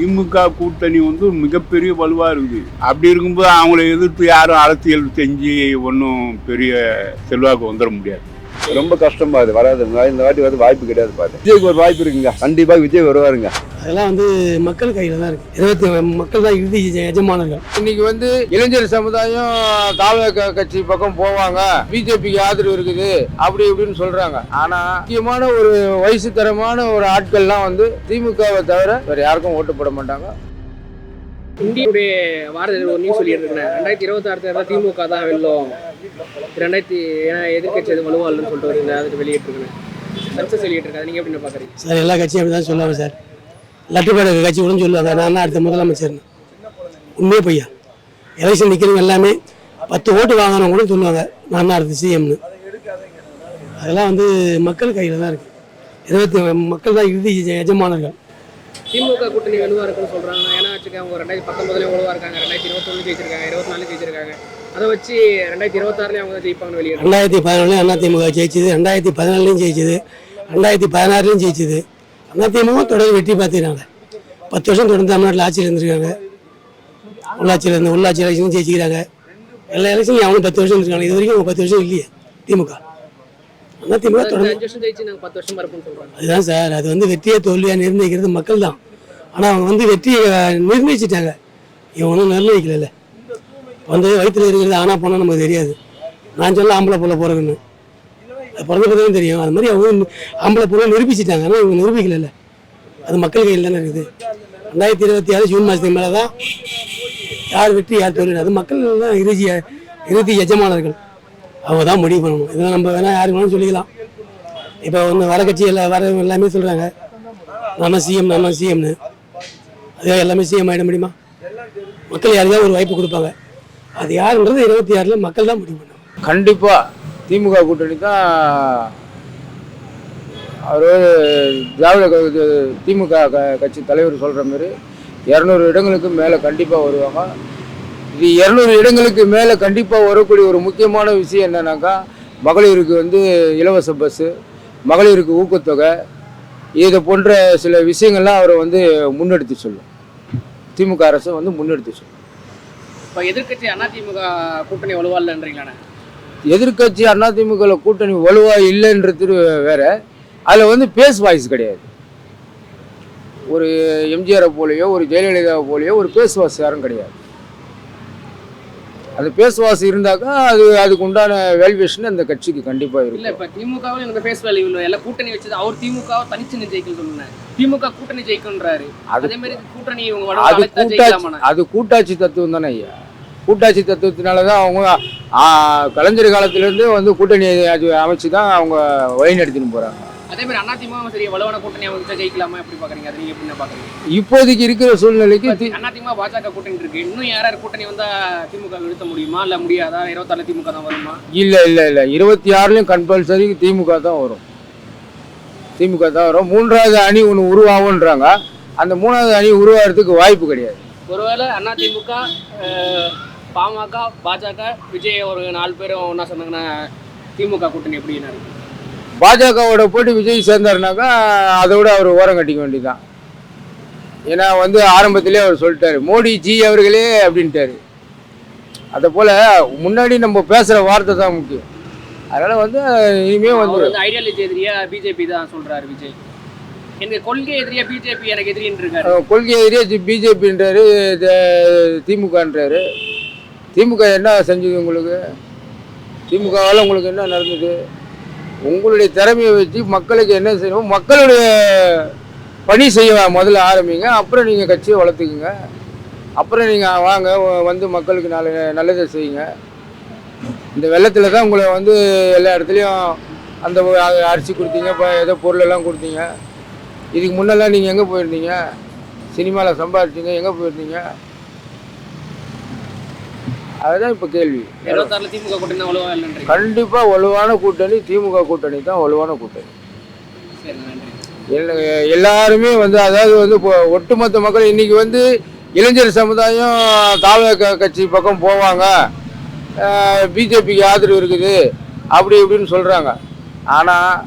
திமுக கூட்டணி வந்து மிகப்பெரிய வலுவாக இருக்குது. அப்படி இருக்கும்போது அவங்கள எதிர்த்து யாரும் அரசியல் செஞ்சு ஒன்றும் பெரிய செல்வாக்கு வந்துட முடியாது. ரொம்ப கஷ்டமா அது வராதுங்க. இந்த வாட்டி வந்து வாய்ப்பு கிடையாது பாரு. விஜய்க்கு ஒரு வாய்ப்பு இருக்குங்க. கண்டிப்பா விஜய் வருவாருங்க. அதெல்லாம் வந்து மக்கள் கையில் தான் இருக்கு. இருபத்தி மக்கள் தான் இறுதி எஜ- எஜமானர்கள் இன்னைக்கு வந்து இளைஞர் சமுதாயம் தாவக கட்சி பக்கம் போவாங்க. பிஜேபிக்கு ஆதரவு இருக்குது. அப்படி இப்படின்னு சொல்றாங்க. ஆனா முக்கியமான ஒரு வயசு தரமான ஒரு ஆட்கள்லாம் வந்து திமுகவை தவிர வேற யாருக்கும் ஓட்டு போட மாட்டாங்க. இந்தியாவுடைய வாரத்தில் ஒரு நியூஸ் சொல்லியிருக்கேன் ரெண்டாயிரத்தி இருபத்தாறு தேர்தல் திமுக தான் வெல்லும். ரெண்டாயிரத்தி ஏன்னா எதிர்க்கட்சி எதுவும் வலுவா இல்லைன்னு சொல்லிட்டு ஒரு அதுக்கு வெளியிட்டிருக்கேன் சக்ஸஸ் வெளியிட்டிருக்காது நீங்கள் எப்படி பார்க்குறீங்க? சார் எல்லா கட்சியும் அப்படி தான் சொல்லுவாங்க சார். லட்டுப்பேட கட்சி கூட சொல்லுவாங்க. நான் தான் அடுத்த முதலமைச்சர் உண்மையே பையா எலெக்ஷன் நிற்கிறவங்க எல்லாமே பத்து ஓட்டு வாங்கினவங்க கூட சொல்லுவாங்க. நான் தான் அடுத்த சிஎம்னு அதெல்லாம் வந்து மக்கள் கையில் தான் இருக்குது இருபத்தி மக்கள் தான் இறுதி எஜமானர்கள் திமுக கூட்டணி வலுவாக இருக்குன்னு சொல்கிறாங்க ஏன்னா வச்சுக்க அவங்க ரெண்டாயிரத்தி பத்தொம்பதுலேயும் வலுவாக இருக்காங்க. ரெண்டாயிரத்தி இருபத்தொன்னு ஜெயிச்சிருக்காங்க. இருபத்தி நாலு ஜெயிச்சிருக்காங்க. அதை வச்சு ரெண்டாயிரத்தி இருபத்தாறுலேயும் அவங்க ஜெயிப்பாங்க வெளியே ரெண்டாயிரத்தி ரெண்டாயிரத்தி பதினொன்றுலையும் திமுக ஜெயிச்சது. ரெண்டாயிரத்தி பதினாலுலையும் ஜெயிச்சது. ரெண்டாயிரத்தி பதினாறுலையும் ஜெயிச்சது. திமுக தொடர்ந்து வெற்றி பார்த்துக்கிறாங்க. பத்து வருஷம் தொடர்ந்து தமிழ்நாட்டில் ஆட்சியில் இருந்திருக்காங்க. உள்ளாட்சியில் இருந்து உள்ளாட்சி எலெக்ஷனும் ஜெயிச்சிக்கிறாங்க. எல்லா எலெக்ஷனும் அவனும் பத்து வருஷம் இருக்காங்க இது வரைக்கும் அவங்க பத்து வருஷம் இல்லையே திமுக. மறப்போம்னு சொல்றாங்க. அதுதான் சார் அது வந்து வெற்றியை தோல்வியாக நிர்ணயிக்கிறது மக்கள் தான் ஆனால் அவங்க வந்து வெற்றியை நிர்ணயிச்சிட்டாங்க. இவங்க ஒன்றும் நிர்ணயிக்கல வந்து வயிற்றுல இருக்கிறது ஆனா போனால் நமக்கு தெரியாது. நான் சொல்ல ஆம்பளை புள்ள போகிறதுன்னு அது பிறந்த பிறகு தெரியும். அது மாதிரி அவங்க ஆம்பளை புள்ள நிரூபிச்சிட்டாங்க. ஆனால் இவங்க நிரூபிக்கல அது மக்கள் கையில் தானே இருக்குது. ரெண்டாயிரத்தி இருபத்தி ஆறு ஜூன் மாதத்துக்கு மேலே தான் யார் வெற்றி யார் தோல்வி அது மக்கள் தான் இறுதி இறுதி எஜமானர்கள். அவங்க தான் முடிவு பண்ணணும். இதெல்லாம் நம்ம வேணால் யாருக்கு வேணாலும் சொல்லிக்கலாம். இப்போ வந்து வர கட்சி எல்லாம் வர எல்லாமே சொல்கிறாங்க நம்ம சிஎம் நம்ம சிஎம்னு அதே எல்லாமே சிஎம் ஆகிட முடியுமா? மக்கள் யாருக்காவது ஒரு வாய்ப்பு கொடுப்பாங்க. அது யாருன்றது இருபத்தி ஆறில் மக்கள் தான் முடிவு பண்ணுவாங்க கண்டிப்பாக திமுக கூட்டணி தான் அவர் திராவிட திமுக க- கட்சி தலைவர் சொல்கிற மாதிரி இரநூறு இடங்களுக்கு மேலே கண்டிப்பாக வருவாங்க. இது இரநூறு இடங்களுக்கு மேலே கண்டிப்பாக வரக்கூடிய ஒரு முக்கியமான விஷயம் என்னன்னாக்கா மகளிருக்கு வந்து இலவச பஸ்ஸு மகளிருக்கு ஊக்கத்தொகை இதை போன்ற சில விஷயங்கள்லாம் அவரை வந்து முன்னெடுத்து சொல்லும். திமுக அரசு வந்து முன்னெடுத்து சொல்லும். இப்போ எதிர்க்கட்சி அதிமுக கூட்டணி வலுவா இல்லைன்றீங்களாண்ணே? எதிர்க்கட்சி அதிமுக கூட்டணி வலுவா இல்லைன்றது வேற. அதில் வந்து பேஸ் வாய்ஸ் கிடையாது. ஒரு எம்ஜிஆரை போலயோ ஒரு ஜெயலலிதாவை போலயோ ஒரு பேஸ் வாய்ஸ் யாரும் கிடையாது. அந்த பேஸ் வாய்ஸ் இருந்தாக்கா அது அதுக்கு உண்டான வேல்யூவேஷன் அந்த கட்சிக்கு கண்டிப்பாக இல்ல இருக்கும் இப்ப திமுகவும் எனக்கு ஃபேஸ் வேல்யூ இல்லை. எல்லாம் கூட்டணி வச்சது அவர் திமுக தனிச்சு நின்று ஜெயிக்கணும் சொல்லுங்க திமுக கூட்டணி ஜெயிக்கும்ன்றாரு அது அதே மாதிரி கூட்டணி அது கூட்டாட்சி அது கூட்டாட்சி தத்துவம் தானே ஐயா. கூட்டாட்சி தத்துவத்தினால தான் அவங்க கலைஞர் காலத்திலேருந்து வந்து கூட்டணி அமைச்சு தான் அவங்க வழி நடத்தின்னு போகிறாங்க அதே மாதிரி அதிமுக சரி வலுவான கூட்டணி அவங்க ஜெயிக்கலாமா? எப்படி பாக்குறீங்க? அது நீங்க எப்படி பாக்குறீங்க? இப்போதைக்கு இருக்கிற சூழ்நிலைக்கு அதிமுக பாஜக கூட்டணி இருக்கு. இன்னும் யார் யார் கூட்டணி வந்தா திமுக வீழ்த்த முடியுமா? இல்ல முடியாதா? இருபத்தாறு திமுக தான் வருமா? இல்லை இல்லை இல்லை. இருபத்தி ஆறுலையும் கம்பல்சரி திமுக தான் வரும். திமுக தான் வரும். மூன்றாவது அணி ஒன்று உருவாகுன்றாங்க அந்த மூணாவது அணி உருவாகிறதுக்கு வாய்ப்பு கிடையாது. ஒருவேளை அதிமுக பாமக பாஜக விஜய் ஒரு நாலு பேரும் ஒன்றா சொன்னாங்கன்னா திமுக கூட்டணி எப்படின்னு இருக்கு பாஜகவோட போட்டு விஜய் சேர்ந்தாருனாக்கா அதை விட அவர் ஓரம் கட்டிக்க வேண்டியதுதான். ஏன்னா வந்து ஆரம்பத்திலே அவர் சொல்லிட்டாரு மோடி ஜி அவர்களே அப்படின்ட்டாரு. அதை போல் முன்னாடி நம்ம பேசுகிற வார்த்தை தான் முக்கியம். அதனால் வந்து இனிமே அவர் வந்து ஐடியாலஜி எதிரியா பிஜேபி தான் சொல்றாரு விஜய். எனக்கு கொள்கை எதிரியா பிஜேபி எனக்கு எதிரின்னு கொள்கை எதிரே பிஜேபின்றாரு திமுகன்றாரு. திமுக என்ன செஞ்சது உங்களுக்கு? திமுகவால் உங்களுக்கு என்ன நடந்தது? உங்களுடைய திறமையை வச்சு மக்களுக்கு என்ன செய்யணும்? மக்களுடைய பணி செய்ய முதல்ல ஆரம்பிங்க. அப்புறம் நீங்கள் கட்சியை வளர்த்துக்குங்க. அப்புறம் நீங்கள் வாங்க வந்து மக்களுக்கு நல்ல நல்லதை செய்யுங்க. இந்த வெள்ளத்தில் தான் உங்களை வந்து எல்லா இடத்துலையும் அந்த அரிசி கொடுத்தீங்க இப்போ ஏதோ பொருளெல்லாம் கொடுத்தீங்க. இதுக்கு முன்னெல்லாம் நீங்கள் எங்கே போயிருந்தீங்க? சினிமாவில் சம்பாதிச்சீங்க எங்கே போயிருந்தீங்க? அதுதான் இப்போ கேள்வி. இருபத்தாறுல திமுக கூட்டணி இல்லைன்றீங்க. கண்டிப்பாக வலுவான கூட்டணி திமுக கூட்டணி தான் வலுவான கூட்டணி. சரி நன்றி. எல்லா- எல்லாருமே வந்து அதாவது வந்து ஒட்டுமொத்த மக்கள் இன்னைக்கு வந்து இளைஞர் சமுதாயம் தாவக கட்சி பக்கம் போவாங்க. பிஜேபிக்கு ஆதரவு இருக்குது. அப்படி இப்படின்னு சொல்கிறாங்க ஆனால்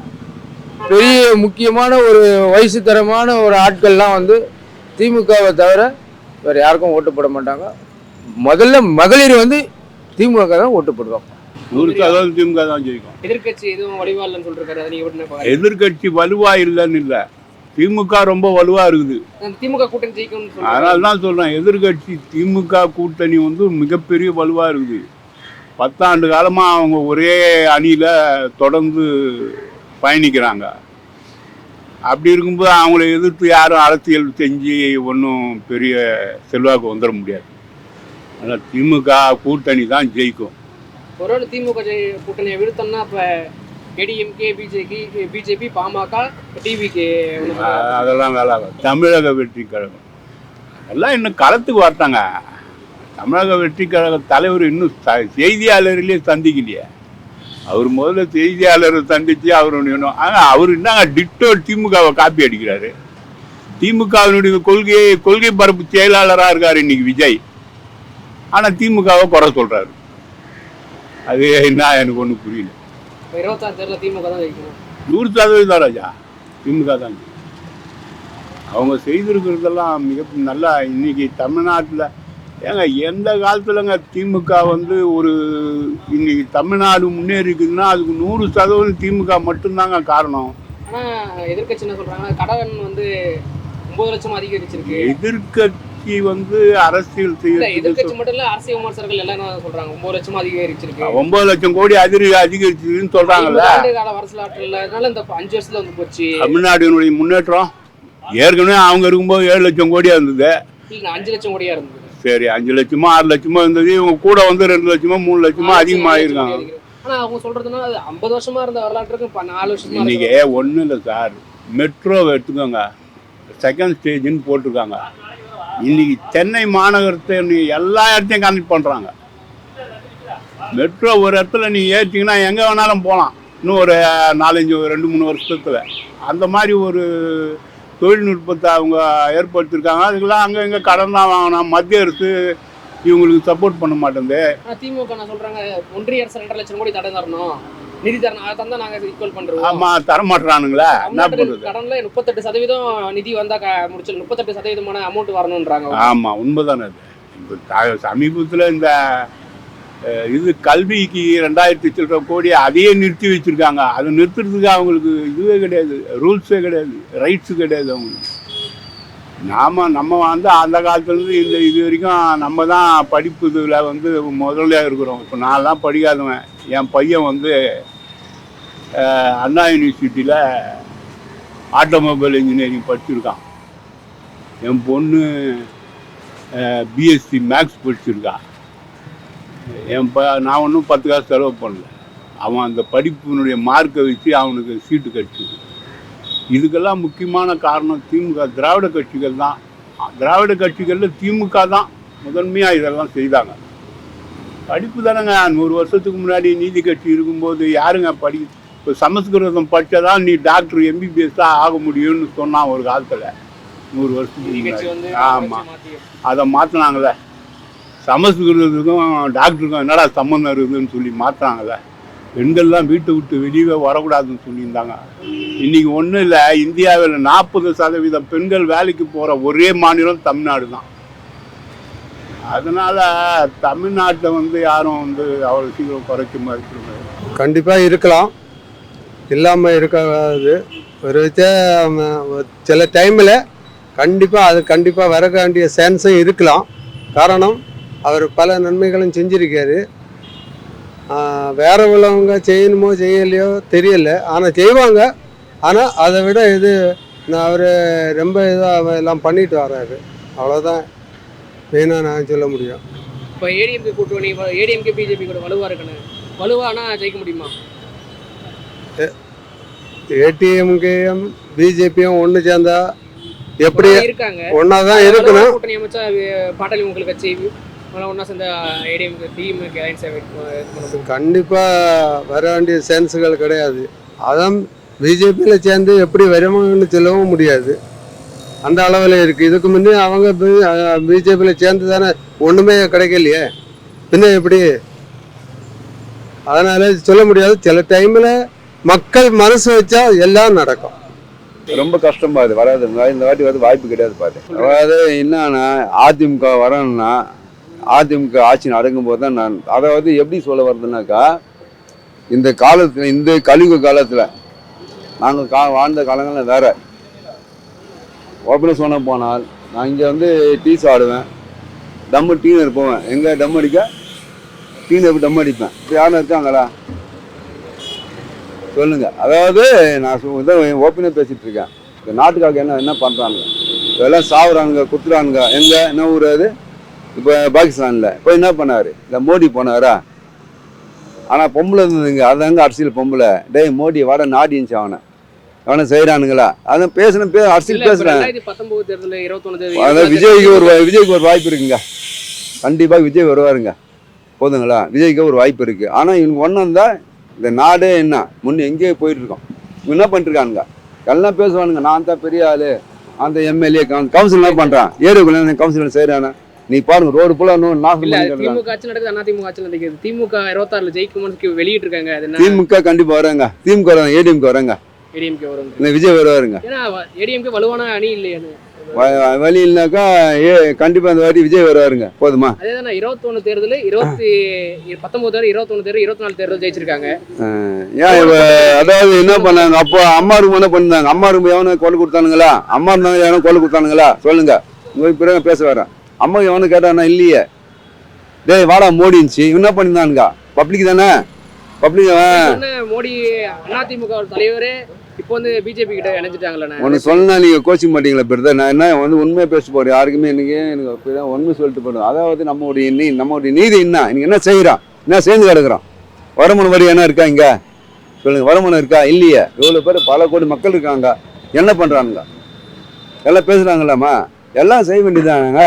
பெரிய முக்கியமான ஒரு வயசு தரமான ஒரு ஆட்கள்லாம் வந்து திமுகவை தவிர வேறு யாருக்கும் ஓட்டு போட மாட்டாங்க. முதல்ல மகளிர் வந்து திமுக தான் ஓட்டு போடுவாங்க. நூறு சதவீதம் திமுக தான் ஜெயிக்கும். எதுவும் இல்லைன்னு? எதிர்கட்சி வலுவா இல்லைன்னு இல்லை. திமுக ரொம்ப வலுவா இருக்குது. திமுக கூட்டணி அதனால தான் சொல்றேன் எதிர்கட்சி திமுக கூட்டணி வந்து மிகப்பெரிய வலுவா இருக்குது. பத்தாண்டு காலமா அவங்க ஒரே அணியில தொடர்ந்து பயணிக்கிறாங்க. அப்படி இருக்கும்போது அவங்கள எதிர்த்து யாரும் அரசியல் செஞ்சு ஒன்றும் பெரிய செல்வாக்கு வந்துட முடியாது. அதனால் திமுக கூட்டணி தான் ஜெயிக்கும். ஒருவேளை திமுக கூட்டணியை விழுத்தோம்னா அப்ப ஏடிஎம்கே பிஜேபி பிஜேபி பாமக டிவிக்கு அதெல்லாம் வேலை. தமிழக வெற்றி கழகம். எல்லாம் இன்னும் களத்துக்கு வரட்டாங்க. தமிழக வெற்றி கழக தலைவர் இன்னும் ச- செய்தியாளர்களே சந்திக்கலையே. அவர் முதல்ல செய்தியாளரை சந்திச்சு அவர் ஒன்று ஆனால் அவர் என்னங்க டிட்டோ திமுகவை காப்பி அடிக்கிறாரு? திமுகவினுடைய கொள்கை கொள்கை பரப்பு செயலாளராக இருக்கார் இன்னைக்கு விஜய். ஆனால் திமுகவை குறை சொல்றாரு. அது என்ன எனக்கு ஒன்றும் புரியல. இருபத்தாறு தேர்தலில் திமுக தான் ஜெயிக்கணும். நூறு சதவீதம் ராஜா. திமுக தான் அவங்க செய்திருக்கிறதெல்லாம் மிக நல்லா இன்னைக்கு தமிழ்நாட்டில் ஏங்க எந்த காலத்துலங்க திமுக வந்து ஒரு இன்னைக்கு தமிழ்நாடு முன்னேறி இருக்குதுன்னா அதுக்கு நூறு சதவீதம் திமுக மட்டும்தாங்க காரணம். ஆனா எதிர்க்கட்சி என்ன சொல்றாங்கன்னா கடன் வந்து ஒன்பது லட்சம் அதிகரிச்சிருக்கு. எதிர்க்கட்சி வந்து அரசியல் அரசியல் விமர்சகர்கள் எல்லாம் சொல்றாங்க. ஒன்பது லட்சம் அதிகரிச்சிருக்கு. ஒன்பது லட்சம் கோடி அதிரி அதிகரிச்சுன்னு சொல்றாங்கல்ல. இல்லாதனால இந்த அஞ்சு வருஷத்துல வந்து போச்சு. தமிழ்நாட்டினுடைய முன்னேற்றம் ஏற்கனவே அவங்க இருக்கும்போது ஏழு லட்சம் கோடியா இருந்தது. அஞ்சு லட்சம் கோடியா இருந்தது. சரி அஞ்சு லட்சமோ ஆறு லட்சமோ இருந்தது. இவங்க கூட வந்து ரெண்டு லட்சமோ மூணு லட்சமோ அதிகமாகிருக்காங்க ஆனா அவங்க சொல்றதுன்னா ஐம்பது வருஷமா இருந்த வரலாற்றுக்கு நாலு வருஷமா இன்னைக்கு. ஒன்றும் இல்லை சார். மெட்ரோ எடுத்துக்கோங்க. செகண்ட் ஸ்டேஜ்னு போட்டிருக்காங்க. இன்னைக்கு சென்னை மாநகரத்தை எல்லா இடத்தையும் கனெக்ட் பண்ணுறாங்க மெட்ரோ ஒரு இடத்துல நீ ஏற்றிங்கன்னா எங்கே வேணாலும் போகலாம் இன்னும் ஒரு நாலஞ்சு ரெண்டு மூணு வருஷத்தில். அந்த மாதிரி ஒரு தொழில்நுட்பத்தை அவங்க ஏற்படுத்தியிருக்காங்க. அதுக்கெல்லாம் அங்கே இங்கே கடன் தான் வாங்கணும். மத்திய அரசு இவங்களுக்கு சப்போர்ட் பண்ண மாட்டேங்குது. திமுக நான் சொல்கிறாங்க ஒன்றிய அரசு ரெண்டரை லட்சம் கோடி தடை தரணும். நிதி தரணும். அதை தந்தா நாங்க ஈக்குவல் பண்றோம். ஆமாம் தரமாட்டுறானுங்களே. என்ன தமிழ்நாட்டுல பண்ணுறது கடன்ல முப்பத்தெட்டு சதவீதம் நிதி வந்தா க- முடிச்சு முப்பத்தெட்டு சதவீதமான அமௌண்ட் வரணும்ன்றாங்க ஆமாம் உண்மைதானே அது. இப்போ சமீபத்தில் இந்த இது கல்விக்கு ரெண்டாயிரத்தி சில்லற கோடி அதையே நிறுத்தி வச்சிருக்காங்க. அதை நிறுத்துறதுக்கு அவங்களுக்கு இதுவே கிடையாது. ரூல்ஸே கிடையாது. ரைட்ஸு கிடையாது அவங்களுக்கு. நாம நம்ம வந்து அந்த காலத்துலேருந்து இந்த இது வரைக்கும் நம்ம தான் படிப்பு இதில் வந்து முதல்ல இருக்கிறோம். இப்போ நான்லாம் படிக்காதவன். என் பையன் வந்து அண்ணா யூனிவர்சிட்டியில் ஆட்டோமொபைல் இன்ஜினியரிங் படிச்சிருக்கான். என் பொண்ணு பிஎஸ்சி மேக்ஸ் படிச்சிருக்கா. என் ப நான் ஒன்றும் பத்து காசு செலவு பண்ணல. அவன் அந்த படிப்பினுடைய மார்க்கை வச்சு அவனுக்கு சீட்டு கிடச்சிது இதுக்கெல்லாம் முக்கியமான காரணம் திமுக திராவிட கட்சிகள் தான். திராவிட கட்சிகளில் திமுக தான் முதன்மையாக இதெல்லாம் செய்தாங்க. படிப்பு தானேங்க நூறு வருஷத்துக்கு முன்னாடி நீதி கட்சி இருக்கும்போது யாருங்க படி இப்போ சமஸ்கிருதம் படித்தாதான் நீ டாக்டர் எம்பிபிஎஸ் தான் ஆக முடியும்னு சொன்னான் ஒரு காலத்தில். நூறு வருஷத்துக்கு முன்னாடி. ஆமாம் அதை மாற்றினாங்களே சமஸ்கிருதத்துக்கும் டாக்டருக்கும் என்னடா சம்மந்தம் இருக்குதுன்னு சொல்லி மாற்றினாங்களே பெண்கள்லாம் வீட்டை விட்டு வெளியே வரக்கூடாதுன்னு சொல்லியிருந்தாங்க. இன்னைக்கு ஒன்றும் இல்லை இந்தியாவில் நாற்பது சதவீதம் பெண்கள் வேலைக்கு போகிற ஒரே மாநிலம் தமிழ்நாடு தான் அதனால் தமிழ்நாட்டில் வந்து யாரும் வந்து அவ்வளோ சீக்கிரம் குறைக்க மறுக்கிறது கண்டிப்பாக இருக்கலாம். இல்லாமல் இருக்காது. ஒரு வித சில டைமில் கண்டிப்பாக அது கண்டிப்பாக வர வேண்டிய சான்ஸும் இருக்கலாம். காரணம் அவர் பல நன்மைகளும் செஞ்சிருக்காரு. வேற உள்ளவங்க செய்யணுமோ செய்யலையோ தெரியல. ஆனால் செய்வாங்க. ஆனால் அதை விட இது அவர் ரொம்ப இதாக எல்லாம் பண்ணிட்டு வர்றாரு அவ்வளோதான் மெயினாக நான் சொல்ல முடியும். இப்போ ஏடிஎம்கே கூட்டணி ஏடிஎம்கே பிஜேபி கூட வலுவா இருக்கணும் வலுவானா ஜெயிக்க முடியுமா? ஏடிஎம்கேயும் பிஜேபியும் ஒன்று சேர்ந்தா எப்படி இருக்காங்க. ஒன்றா தான் இருக்கணும். கூட்டணி அமைச்சா பாட்டாளி உங்களுக்கு கட்சி ஒன்னா சேர்ந்த ஏடிஎம்கே டிஎம்கே அலைன்ஸ் கண்டிப்பாக வர வேண்டிய சான்ஸுகள் கிடையாது. அதான் பிஜேபியில் சேர்ந்து எப்படி வருமானம்னு சொல்லவும் முடியாது. அந்த அளவில் இருக்குது இதுக்கு முன்னே அவங்க பிஜேபியில் சேர்ந்து தானே ஒன்றுமே கிடைக்கலையே. பின்ன எப்படி? அதனால் சொல்ல முடியாது. சில டைமில் மக்கள் மனசு வச்சா எல்லாம் நடக்கும். ரொம்ப கஷ்டமா இது வராது. இந்த வாட்டி வந்து வாய்ப்பு கிடையாது பாரு. அதாவது என்னன்னா அதிமுக வரணும்னா அதிமுக ஆட்சி நடக்கும் போது தான் நான் அதாவது எப்படி சொல்ல வருதுனாக்கா இந்த காலத்துல இந்த கலியுக காலத்துல நாங்கள் கா வாழ்ந்த காலங்களில் வேற. ஓப்பனாக சொன்ன போனால் நான் இங்கே வந்து டீஸ் ஆடுவேன். டம்மு டீனர் போவேன் எங்கே டம் அடிக்க? டீனர் டம் அடிப்பேன். இப்போ யாரும் இருக்காங்களா? சொல்லுங்கள் அதாவது நான் சு- இதான் ஓப்பனாக பேசிட்டு இருக்கேன். இந்த நாட்டுக்காக என்ன என்ன பண்ணுறாங்க இதெல்லாம் சாவுறானுங்க குத்துறானுங்க. எங்கே? என்ன ஊர் அது? இப்போ பாகிஸ்தானில். இப்போ என்ன பண்ணார்? இந்த மோடி போனாரா? ஆனால் பொம்பளை இருந்ததுங்க அதாங்க அரசியல் பொம்பளை. டேய் மோடி வட நாடி இருந்துச்சு அவனை. அவனை செய்கிறானுங்களா அதான் பேசணும் பே அரசியல் தேர்தல் விஜய்க்கு ஒரு விஜய்க்கு ஒரு வாய்ப்பு இருக்குங்க. கண்டிப்பாக விஜய் வருவாருங்க. போதுங்களா? விஜய்க்கு ஒரு வாய்ப்பு இருக்கு. ஆனால் இவங்க ஒன்றும் தான் இந்த நாடே என்ன? முன்ன எங்கேயோ போயிட்டு இருக்கோம் இவங்க என்ன பண்ணிருக்கானுங்க எல்லாம் பேசுவானுங்க. நான் தான் பெரிய ஆளு. அந்த எம்எல்ஏ. கவுன்சில் என்ன பண்றான்? ஏரியாக்குள்ள கவுன்சிலர் செய்யறானே நீ பாருங்க ரோடு இருக்காங்க. திமுக ஆட்சி நடக்குது அண்ணா திமுக ஆட்சி நடக்குது. திமுக இருபத்தாறுல ஜெயிக்கும்னு வெளியிட்டு இருக்காங்க அது என்ன? திமுக கண்டிப்பா வராங்க. திமுக வராங்க ஏடிஎம்கே வராங்க. ஏடிஎம்கே வரும் இந்த விஜய் வருவாருங்க ஏன்னா ஏடிஎம்கே வலுவான அணி இல்லையா வ- வழி இல்லைனாக்கா ஏ கண்டிப்பா இந்த வாட்டி விஜய் வருவாருங்க போதுமா? அதே தான் இருபத்தொன்னு தேர்தல் இருபத்தி பத்தொன்பது தேர்தல் இருபத்தொன்னு தேர்தல் இருபத்தி நாலு தேர்தல் ஜெயிச்சிருக்காங்க. ஏன் அதாவது என்ன பண்ணாங்க? அப்போ அம்மா ரூம் என்ன பண்ணாங்க அம்மா ரூம் எவனை கொலை கொடுத்தானுங்களா? அம்மா இருந்தாங்க எவனை கொலை கொடுத்தானுங்களா? சொல்லுங்க. உங்க பிறகு பேச வரேன். அம்மா எவனு கேட்டானா? இல்லையே. டேய் வாடா மோடின்ச்சு இவன் என்ன பண்ணிருந்தானுங்க? பப்ளிக் தானே? பப்ளிக் மோடி அதிமுக தலைவரே இப்போ வந்து பிஜேபி கிட்ட இணைஞ்சிட்டாங்களே ஒன்று சொன்னா நீங்க கோச்சிக்க மாட்டீங்களா பெருதா நான் என்ன வந்து உண்மையை பேச போறேன். யாருக்குமே எனக்கு எனக்கு அப்படிதான் உண்மை சொல்லிட்டு போறோம் அதாவது நம்மளுடைய நீ நம்மளுடைய நீதி என்ன? நீங்க என்ன செய்கிறான் என்ன சேர்ந்து கிடக்குறான்? வருமான வரி என்ன இருக்கா இங்க? சொல்லுங்க வருமானம் இருக்கா? இல்லையே. இவ்வளவு பேர் பல கோடி மக்கள் இருக்காங்க. என்ன பண்றானுங்க? எல்லாம் பேசுறாங்களாம்மா எல்லாம் செய்ய வேண்டியதானுங்க